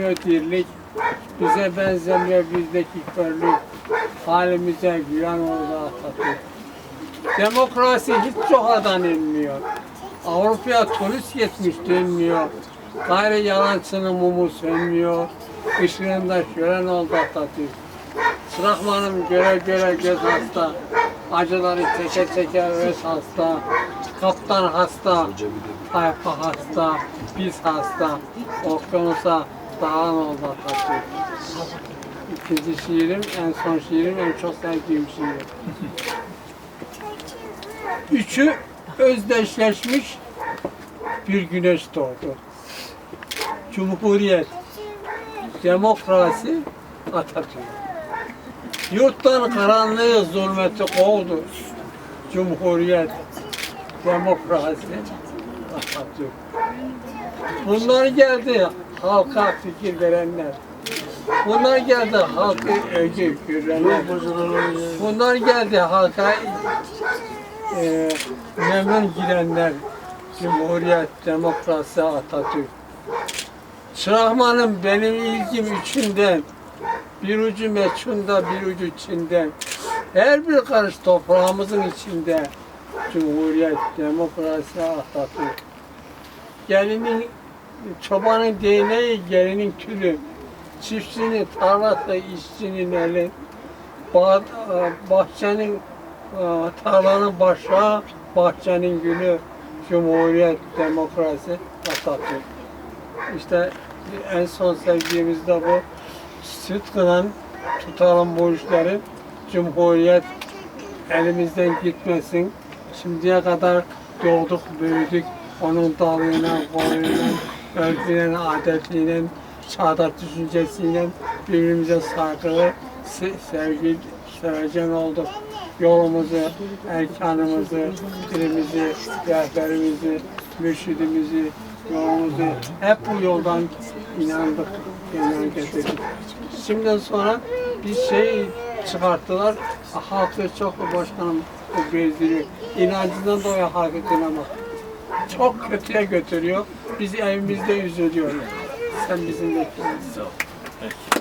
benzemiyor dirlik, bize benzemiyor bizdeki körlük, halimize güven oldu Atatürk. Demokrasi hiç sokadan inmiyor. Avrupa'ya turist gitmiş dönmüyor. Gayri yalancının mumu sönmüyor. Işığında şölen oldu Atatürk. Sırakmanım göre göre göz hasta. Acıları çeke çeke öz hasta. Kaptan hasta. Tayfa hasta. Biz hasta. Okyanusa dağın oldu Atatürk. İkinci şiirim, en son şiirim, en çok sevdiğim şiir. Üçü özdeşleşmiş bir güneş doğdu. Cumhuriyet, demokrasi, Atatürk. Yurttan karanlığı zulmeti kovdu. Cumhuriyet, demokrasi, Atatürk. Bunlar geldi halka fikir verenler. Bunlar geldi halkı ögü görenler. Bunlar geldi halka e, memnun gidenler. Cumhuriyet, demokrasi, Atatürk. Çırahmanım benim ilgim içinden, bir ucu meçhunda, bir ucu Çin'den. Her bir karış toprağımızın içinde Cumhuriyet, demokrasi, Atatürk. Gelinin, çobanın değneği, gelinin tülü. Çiftçinin tarlası, işçinin eli. Bah, bahçenin, e, tarlanın başa, bahçenin gülü. Cumhuriyet, demokrasi, Atatürk. İşte en son sevdiğimiz de bu. Sıdkıla tutalım bu işleri. Cumhuriyet elimizden gitmesin. Şimdiye kadar doğduk, büyüdük. Onun dalıyla, koyuyla, örfüyle, adetiyle, çağdaş düşüncesiyle birbirimize saygılı, se- sevgi, sevecen olduk. Yolumuzu, erkanımızı, dilimizi, rehberimizi, mürşidimizi, yolumuzu hep bu yoldan inandık, inan getirdik. Şimdiden sonra bir şey çıkarttılar, halkı çok başkanım bezdiriyor. İnancından dolayı halkı kınamak. Çok kötüye götürüyor. Biz evimizde üzülüyoruz. Sen bizim bekliyorsun.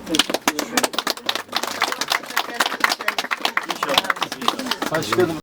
Teşekkür ederim. Başkanım